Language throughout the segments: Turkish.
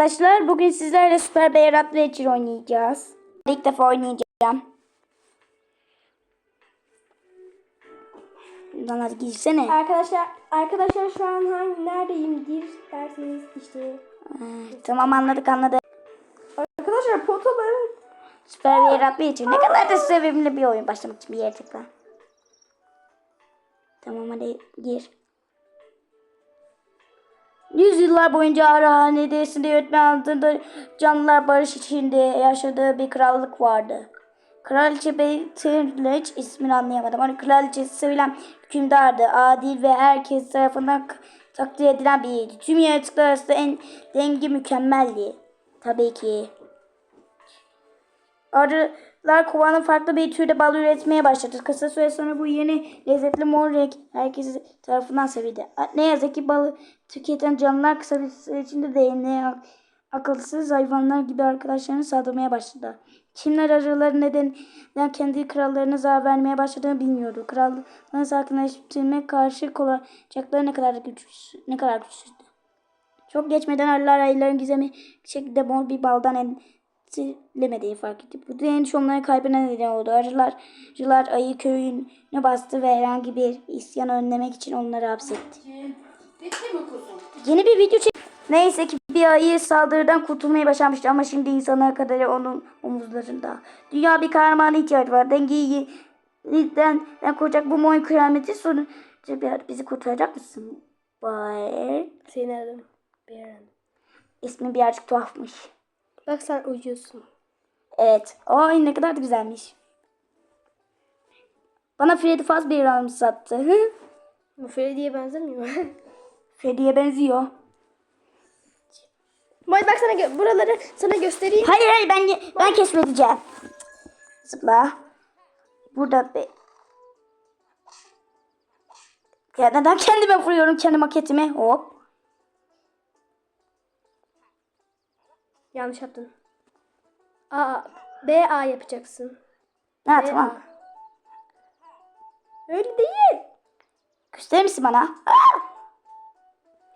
arkadaşlar. Bugün sizlerle Süper Bear Adventure oynayacağız. İlk defa oynayacağım. Lan hadi girsene. Arkadaşlar arkadaşlar şu an hangi neredeyim dir derseniz işte. Ay, tamam anladık anladık. Arkadaşlar potaların Süper Bear Adventure ne kadar da sevimli bir oyun. Başlamak için bir yere tıkla. Tamam hadi gir. Yüzyıllar boyunca Arahane'desinde yönetmen altında canlılar barış içinde yaşadığı bir krallık vardı. Kraliçe Beytirleç ismini anlayamadım. Hani kraliçesi sevilen hükümdardı. Adil ve herkes tarafından takdir edilen biriydi. Tüm yaratıklar arasında en dengi mükemmeldi. Tabii ki. Arılar kovanın farklı bir türde bal üretmeye başladı. Kısa süre sonra bu yeni lezzetli mor renk herkes tarafından sevildi. Ne yazık ki balı tüketen canlılar kısa bir süre içinde ak- akılsız hayvanlar gibi arkadaşlarını saldırmaya başladı. Kimler arıları neden kendi krallarına zarar vermeye başladığını bilmiyordu. Krallığını sakinleştirmek karşı olacakları ne kadar güçsüz, ne kadar güçsüzdü. Çok geçmeden arılar ayıların gizemi şekilde mor bir baldan ensilemediğini fark etti. Bu direniş onları kaybına neden oldu. Arılar, arılar ayı köyüne bastı ve herhangi bir isyan önlemek için onları hapsetti. Yeni bir video çek. Neyse ki bir ayı saldırıdan kurtulmayı başarmıştı ama şimdi insanlar kadar onun omuzlarında. Dünya bir kahramana ihtiyacı var. Dengeyi den, den kuracak bu moy kıyameti sonucu bir- bizi kurtaracak mısın? Baer. senin adın Beren. İsmi birazcık tuhafmış. Bak sen uyuyorsun. Evet. Ay ne kadar da güzelmiş. Bana Freddy Fazbear'ı anımsattı. Hı? Bu Freddy'ye benzemiyor. Freddy'ye benziyor. Majd bak sana buraları sana göstereyim. Hayır hayır ben ben keşfedeceğim. Zıpla. Burada be. Ya neden kendime vuruyorum kendi maketimi? Hop. Yanlış yaptın. A B A yapacaksın. Ha B, tamam. A. Öyle değil. Gösterir misin bana? Aa!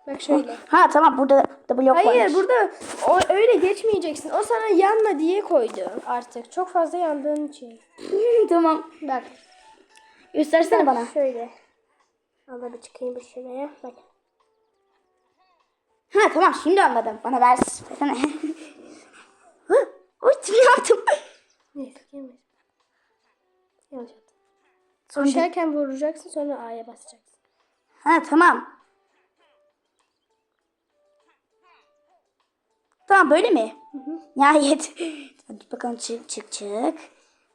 Bak şöyle. Ha tamam burada da blok Hayır varmış. burada o öyle geçmeyeceksin. O sana yanma diye koydu artık. Çok fazla yandığın için. tamam. Bak. Göstersene bana. Şöyle. Allah bir çıkayım bir şuraya. Bak. Ha tamam şimdi anladım. Bana ver. Versene. Uy ne yaptım? Neyse gelmez. Yanlış yaptın. Sonra Düşerken vuracaksın sonra A'ya basacaksın. Ha tamam. Tamam böyle mi? Nihayet. Hadi bakalım çık çık çık.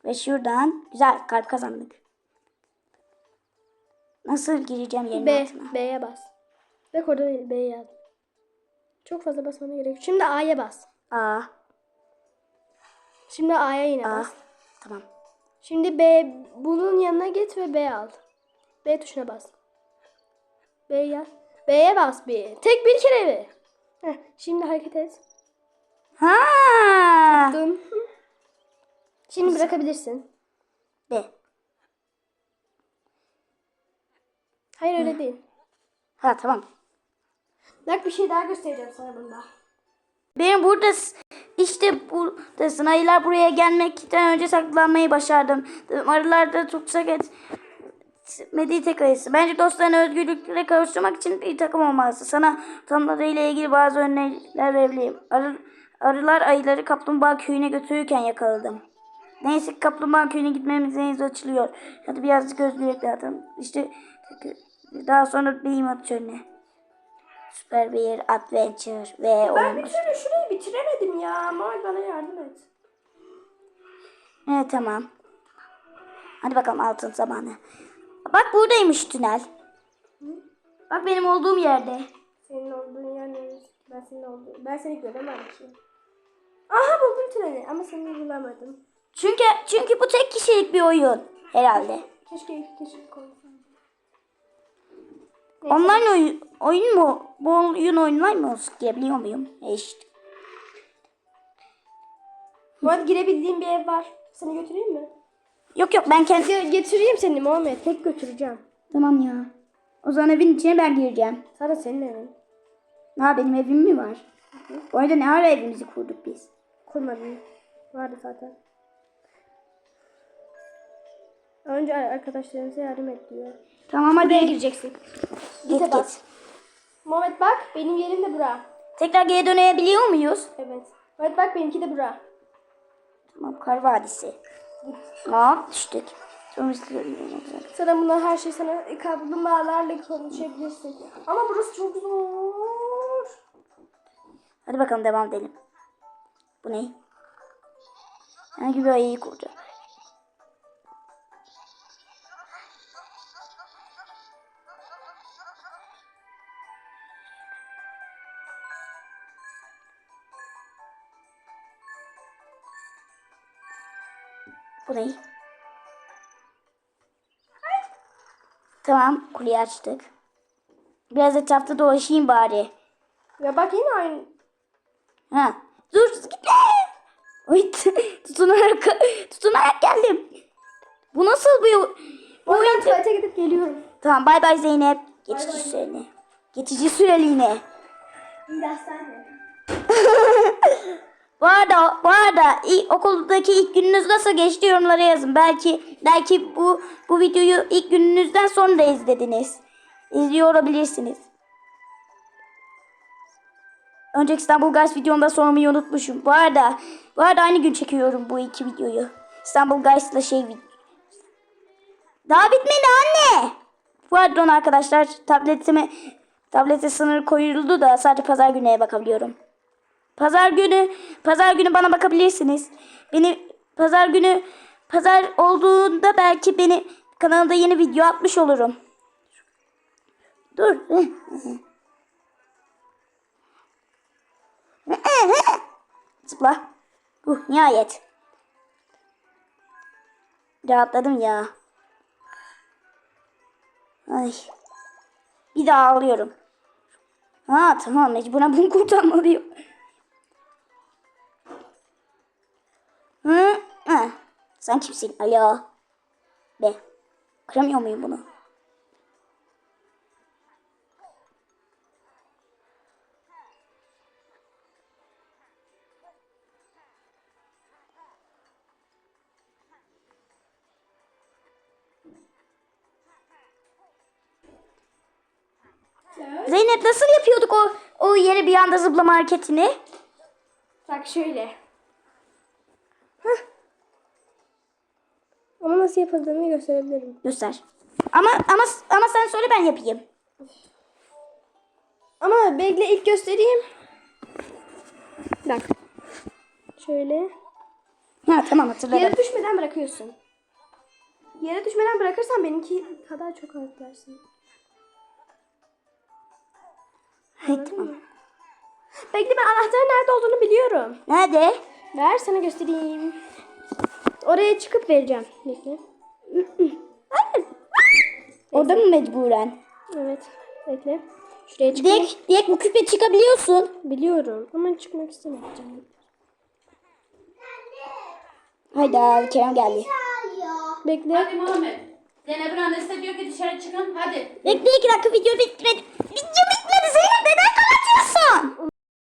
Ve şuradan güzel kalp kazandık. Nasıl gireceğim yerin B. altına? B'ye bas. Bak orada B'ye yaz. Çok fazla basmana gerek yok. Şimdi A'ya bas. A. Şimdi A'ya yine A. bas. Tamam. Şimdi B bunun yanına git ve B al. B tuşuna bas. B yaz. B'ye bas bir. Tek bir kere mi? Heh, şimdi hareket et. Ha. Dön. Şimdi bırakabilirsin. B. Hayır öyle değil. Ha tamam. Bak bir şey daha göstereceğim sana bunda. Benim burada işte buradasın. Ayılar buraya gelmekten önce saklanmayı başardım. Arılar da tutsak etmediği tek. Bence dostlarına özgürlüklere kavuşturmak için bir takım olmalısın. Sana tanımlarıyla ilgili bazı öneriler verebilirim. Arı, arılar ayıları kaplumbağa köyüne götürürken yakaladım. Neyse kaplumbağa köyüne gitmemize henüz açılıyor. Hadi birazcık özgürlük lazım. İşte daha sonra bir imat çölüne. Süper bir adventure ve Ben oyun. bir türlü şurayı bitiremedim ya. Mal bana yardım et. Evet tamam. Hadi bakalım altın zamanı. Bak buradaymış tünel. Bak benim olduğum yerde. Senin olduğun yer neresi? Ben senin olduğun. Ben seni göremem ki. Aha buldum treni ama seni bulamadım. Çünkü çünkü bu tek kişilik bir oyun herhalde. Keşke iki kişi koysaydım. Online oyun, oyun mu? Bu oyun online mı olsun diye biliyor muyum? E işte. Bu arada girebildiğim bir ev var. Seni götüreyim mi? Yok yok ben kendi... Ge- getireyim seni Muhammed. Tek götüreceğim. Tamam ya. O zaman evin içine ben gireceğim. Sana senin evin. Ha benim evim mi var? Bu arada ne ara evimizi kurduk biz? Kurmadım. Vardı zaten. Önce arkadaşlarınıza yardım et diyor. Tamam hadi. Buraya gireceksin. Git git. Muhammed bak benim yerim de bura. Tekrar geri dönebiliyor muyuz? Evet. Muhammed bak benimki de bura. Tamam kar vadisi. Aa düştük. Sana bunlar her şey sana kaplumbağalarla konuşabilirsin. Ama burası çok zor. Hadi bakalım devam edelim. Bu ne? Hangi bir ayıyı kuracağım? Bu ne? Tamam, kuleyi açtık. Biraz etrafta dolaşayım bari. Ya bak yine aynı. Ha. Dur gitme. Oy, tutunarak, tutunarak geldim. Bu nasıl bir bu Ben oyun? tuvalete gidip geliyorum. Tamam bay bay Zeynep. Geçici süreli. Geçici süreliğine. İyi dersler Bu arada, bu arada ilk, okuldaki ilk gününüz nasıl geçti yorumlara yazın. Belki belki bu bu videoyu ilk gününüzden sonra izlediniz. İzliyor olabilirsiniz. Önceki İstanbul Guys videomda sormayı unutmuşum. Bu arada, bu arada aynı gün çekiyorum bu iki videoyu. İstanbul Guys'la şey Daha bitmedi anne. Pardon arkadaşlar tabletime tablete sınır koyuldu da sadece pazar gününe bakabiliyorum. Pazar günü, pazar günü bana bakabilirsiniz. Beni pazar günü, pazar olduğunda belki beni kanalda yeni video atmış olurum. Dur. Zıpla. Uh, nihayet. Rahatladım ya. Ay. Bir daha ağlıyorum. Ha tamam mecburen bunu kurtarmalıyım. Sen kimsin? Alo. Be. Kıramıyor muyum bunu? Zeynep nasıl yapıyorduk o o yere bir anda zıplama hareketini? Bak şöyle. Hah. Nasıl yapıldığını gösterebilirim. Göster. Ama ama ama sen söyle ben yapayım. Ama bekle ilk göstereyim. Bak. Şöyle. Ha tamam hatırladım. Yere düşmeden bırakıyorsun. Yere düşmeden bırakırsan benimki kadar çok atlarsın. Hay, tamam. Bekle ben anahtarın nerede olduğunu biliyorum. Nerede? Ver sana göstereyim. Oraya çıkıp vereceğim. Bekle. Orada mı mecburen? Evet. Bekle. Şuraya çıkayım. Direkt, direkt bu küpe çıkabiliyorsun. Biliyorum ama çıkmak istemiyorum. Hayda Kerem geldi. Bekle. Hadi Muhammed. Zeynep'in annesi de diyor ki dışarı çıkın. Hadi. Bekle iki dakika video bitmedi. Biteceğim